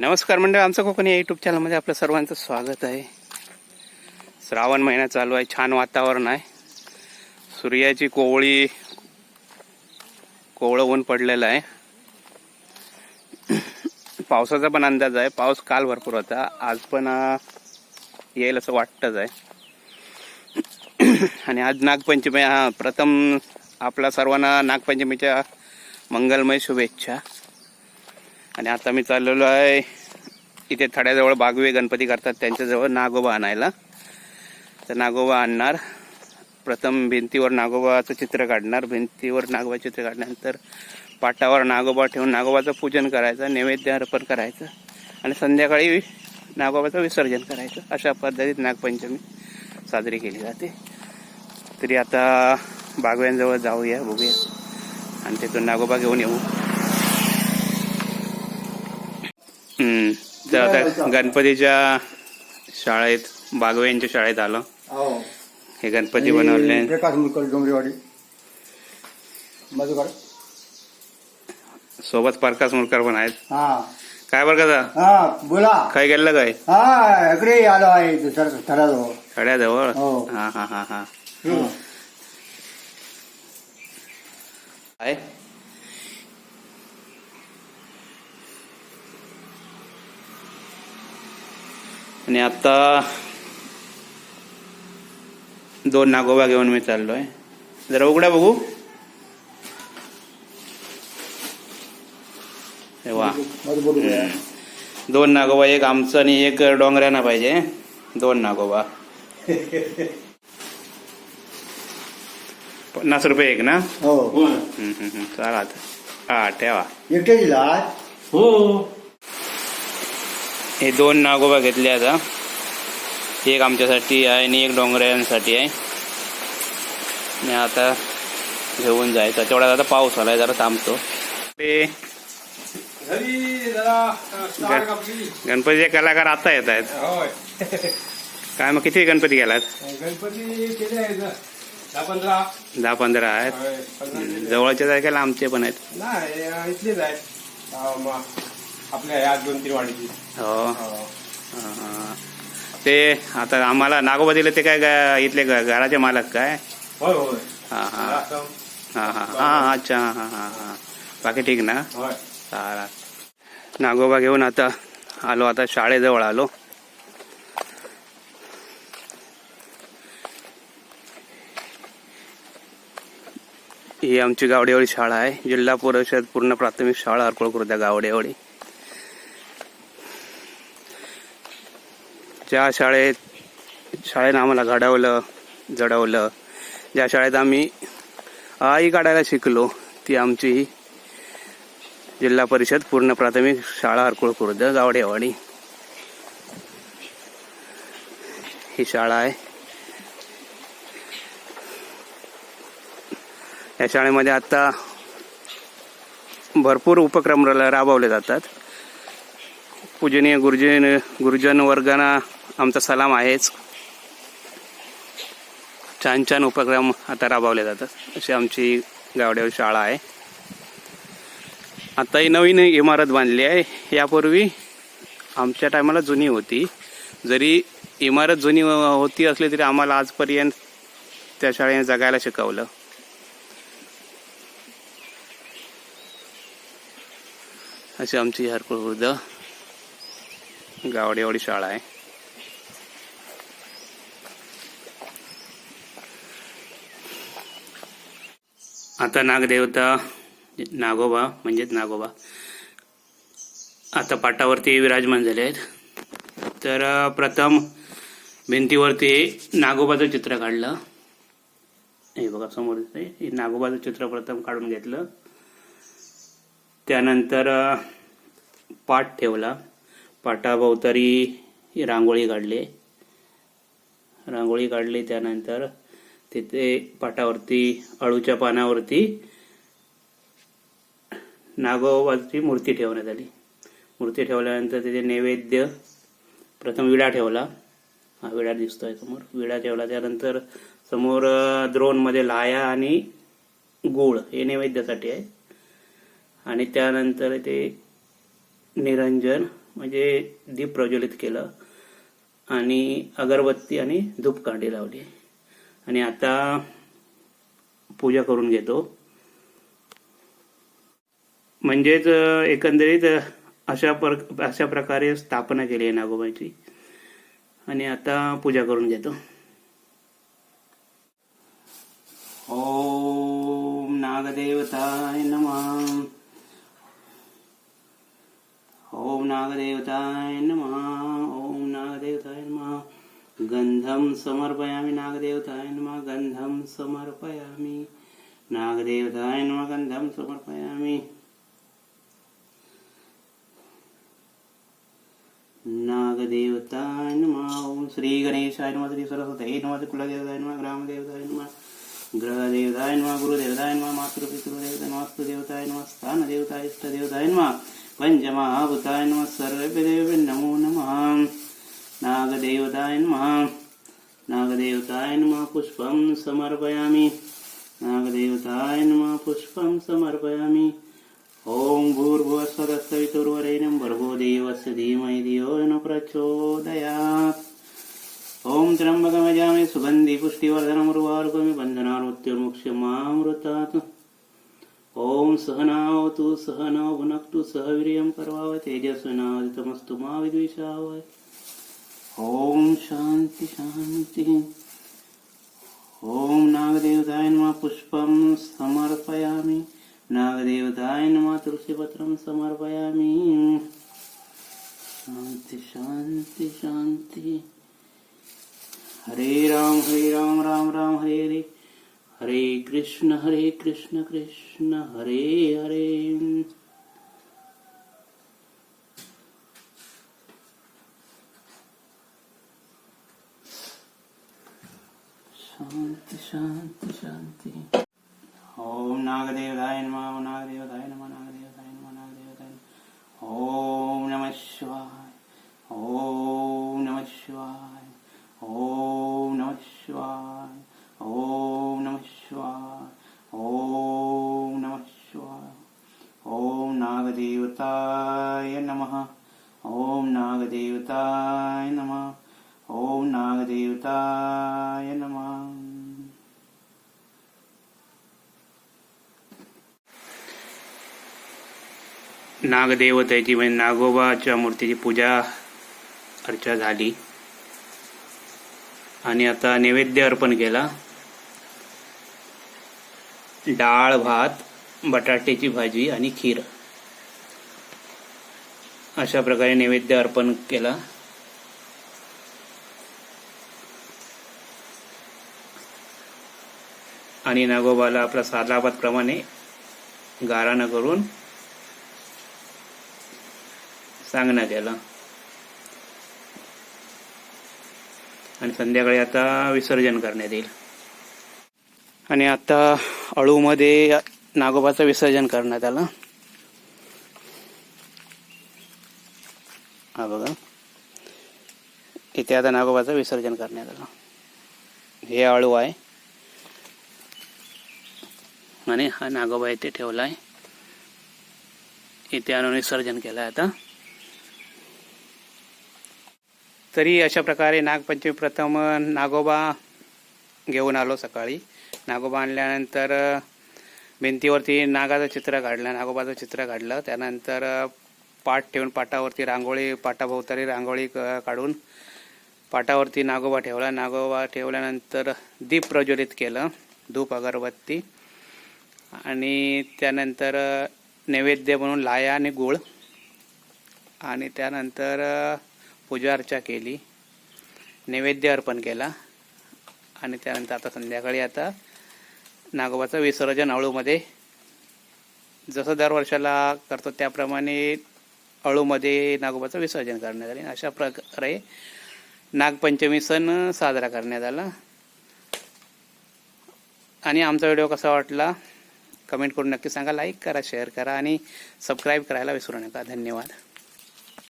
नमस्कार मंडळ आमचं कोकणी या युट्यूब चॅनलमध्ये आपलं सर्वांचं स्वागत आहे. श्रावण महिना चालू आहे छान वातावरण आहे. सूर्याची कोवळी कोवळं ऊन पडलेलं आहे. पावसाचा पण अंदाज आहे पाऊस काल भरपूर होता आज पण येईल असं वाटतंच आहे. आणि आज नागपंचमी हा प्रथम आपल्या सर्वांना नागपंचमीच्या मंगलमय शुभेच्छा. आणि आता मी चाललेलो आहे. इथे थड्याजवळ बागवे गणपती करतात. त्यांच्याजवळ नागोबा आणायला. तर नागोबा आणणार. प्रथम भिंतीवर नागोबाचं चित्र काढणार. भिंतीवर नागोबा चित्र काढल्यानंतर पाटावर नागोबा ठेवून नागोबाचं पूजन करायचं. नैवेद्य अर्पण करायचं. आणि संध्याकाळी नागोबाचं विसर्जन करायचं. अशा पद्धतीत नागपंचमी साजरी केली जाते. तरी आता बागव्यांजवळ जाऊया बघूया. आणि तिथून नागोबा घेऊन येऊ. तर आता गणपतीच्या शाळेत बागव्यांच्या शाळेत आलो. हो. हे गणपती बनवले. प्रकाश मुलकर डोंगरेवाडी. मधुकर सोबत प्रकाश मुलकर पण आहेत. हा. काय बरं का हा बोला. काय गेलं काय? हा इकडे आलो आहे शाळ्याजवळ हो. हा हा हा हा. आणि आता दोन नागोबा घेऊन मी चाललोय. जरा उघड्या बघू. हे वा. दोन नागोबा एक आमचं आणि एक डोंगऱ्याना पाहिजे. दोन नागोबा. पन्नास रुपये एक ना? हो. हम्म, हम्म, हम्म. चाला आता. हा ठेवा. एकटे दिला हो. हे दोन नागोबा घेतले आता. एक आमच्यासाठी आहे आणि एक डोंगऱ्यांसाठी आहे. आणि आता घेऊन जायचं. तेवढ्यात आता पाऊस आलाय जरा थांबतो. ते गणपतीचे कलाकार आता येत आहेत. काय मग किती गणपती गेलात? गणपती केले आहेत ना. दहा पंधरा. आहेत. जवळच्या जायला आमचे पण आहेत. आपल्या या दोन तीन वाडीची. हो. हो. ते आता आम्हाला नागोबा दिले ते काय गा- इथले घराचे मालक काय? होय होय. हा हा. असं. हा हा. हा अच्छा. हा हा हा. बाकी ठीक ना? होय. नागोबा घेऊन आता आलो आता शाळेजवळ आलो. ही आमची गावडेवाडी शाळा आहे. जिल्हा परिषद पूर्ण प्राथमिक शाळा हरकुळ खुर्दा गावडेवाडी. ज्या शाळेत शाळेनं आम्हाला घडवलं जडवलं ज्या शाळेत आम्ही आई काढायला शिकलो ती आमची ही जिल्हा परिषद पूर्ण प्राथमिक शाळा हरकुळ खुर्द गावडेवाडी ही शाळा आहे. या शाळेमध्ये आता भरपूर उपक्रम राबवले जातात. पूजनीय गुरुजन गुरुजन वर्गांना आमचा सलाम आहेच. छान छान उपक्रम आता राबवले जातात. अशी आमची गावडेवाडी शाळा आहे. आता ही नवीन इमारत बांधली आहे. यापूर्वी आमच्या टायमाला जुनी होती. जरी इमारत जुनी होती असली तरी आम्हाला आजपर्यंत त्या शाळेने जगायला शिकवलं. अशी आमची हरकुळ वृद्ध गावडेवाडी शाळा आहे. आता नागदेवता नागोबा म्हणजेच नागोबा. आता पाटावरती विराजमान झाले आहेत. तर प्रथम भिंतीवरती नागोबाचं चित्र काढलं. हे बघा समोर दिसतंय. हे नागोबाचं चित्र प्रथम काढून घेतलं. त्यानंतर पाट ठेवला. पाटाभोवतारी रांगोळी काढली. रांगोळी काढली त्यानंतर तिथे पाटावरती अळूच्या पानावरती नागोबाची मूर्ती ठेवण्यात आली. मूर्ती ठेवल्यानंतर तिथे नैवेद्य प्रथम विडा ठेवला. हा विडा दिसतोय समोर. विडा ठेवला त्यानंतर समोर द्रोणमध्ये लाया आणि गूळ हे नैवेद्यासाठी आहे. आणि त्यानंतर ते निरंजन म्हणजे दीप प्रज्वलित केलं आणि अगरबत्ती आणि धूपकांडी लावली. आणि आता पूजा करून घेतो. म्हणजेच एकंदरीत अशा पर अशा प्रकारे स्थापना केली आहे नागोबाची. आणि आता पूजा करून घेतो. ओम नागदेवताय नमः. ओम नागदेवताय नमा. गंधम समर्पयामि नागदेवताय नमः गंधम समर्पयामि। नागदेवताय नमः गंधम समर्पयामि। नागदेवताय नमः ओम श्री गणेशाय नमः श्री सरस्वती नमः श्री कुलदेवताय नमः ग्रामदेवताय नमः ग्रहदेवताय नमः गुरुदेवताय नमः मातृपितृदेवताय नमः देवताय नमः स्थानदेवताय इष्टदेवताय नमः पञ्चमहाभूताय नमः सर्वेभ्यो नमो नमः। नागदेवताय नमः। नागदेवताय नमः पुष्पं समर्पयामि। नागदेवताय नमः पुष्पं समर्पयामि। ॐ भूर्भुवस्वदस्तवितुर्वरेण्यं भर्गो देवस्य धीमहि धियो न प्रचोदयात्। ॐ त्र्यम्बकमजामि सुगन्धि पुष्टिवर्धनम् उर्वारुकमि बन्धनारोत्युर्मुक्ष्यमामृतात् ॐ सहनावतु सहनौ भुनक्तु सह वीर्यं करवावै तेजस्विनादितमस्तु मा विद्विषावै ओम शान्ति शान्तिः ओम नागदेवताय नम पुष्पं समर्पयामि। नागदेवताय नम तुलसीपत्रं समर्पयामि। शान्ति शान्ति शान्ति हरे राम हरे राम राम राम हरे हरे। हरे कृष्ण हरे कृष्ण कृष्ण हरे हरे। शांती शांती शांती. ओम नागदेवताय नमः ओम नागदेवताय नमः नागदेवताय नमः नागदेवताय ओम नमः शिवाय ओम नमः शिवाय ओम नमः शिवाय ओम नमः शिवाय ओम नमः शिवाय. ओम नागदेवताय नमः ओम नागदेवताय नमः ओम नागदेवताय नमः. नागदेवतेची म्हणजे नागोबाच्या मूर्तीची पूजा अर्चा झाली. आणि आता नैवेद्य अर्पण केला. डाळ भात बटाट्याची भाजी आणि खीर. अशा प्रकारे नैवेद्य अर्पण केला. आणि नागोबाला आपला सालाबादप्रमाणे गारानं करून सांगण्यात याला आणि संध्याकाळी आता विसर्जन करण्यात येईल. आणि आता अळूमध्ये नागोबाचं विसर्जन करण्यात आलं. हा बघा. इथे आता नागोबाचं विसर्जन करण्यात आलं. हे अळू आहे. आणि हा नागोबा इथे ठेवला आहे इथे आणून विसर्जन केलं आहे आता. तरी अशा प्रकारे नागपंचमी प्रथम नागोबा घेऊन आलो सकाळी. नागोबा आणल्यानंतर भिंतीवरती नागाचं चित्र काढलं नागोबाचं चित्र काढलं. त्यानंतर पाट ठेवून पाटावरती रांगोळी पाटाभोवताली रांगोळी क- काढून पाटावरती नागोबा ठेवला. नागोबा ठेवल्यानंतर दीप प्रज्वलित केलं धूप अगरबत्ती. आणि त्यानंतर नैवेद्य म्हणून लाया आणि गुळ. आणि त्यानंतर पूजा अर्चा केली नैवेद्य अर्पण केला आणि त्यानंतर आता संध्याकाळी आता नागोबाचं विसर्जन अळूमध्ये. जसं दर वर्षाला करतो त्याप्रमाणे अळूमध्ये नागोबाचं विसर्जन करण्यात आले. अशा प्रकारे नागपंचमी सण साजरा करण्यात आला. आणि आमचा व्हिडिओ कसा वाटला कमेंट करून नक्की सांगा लाईक करा शेअर करा आणि सबस्क्राईब करायला विसरू नका. धन्यवाद.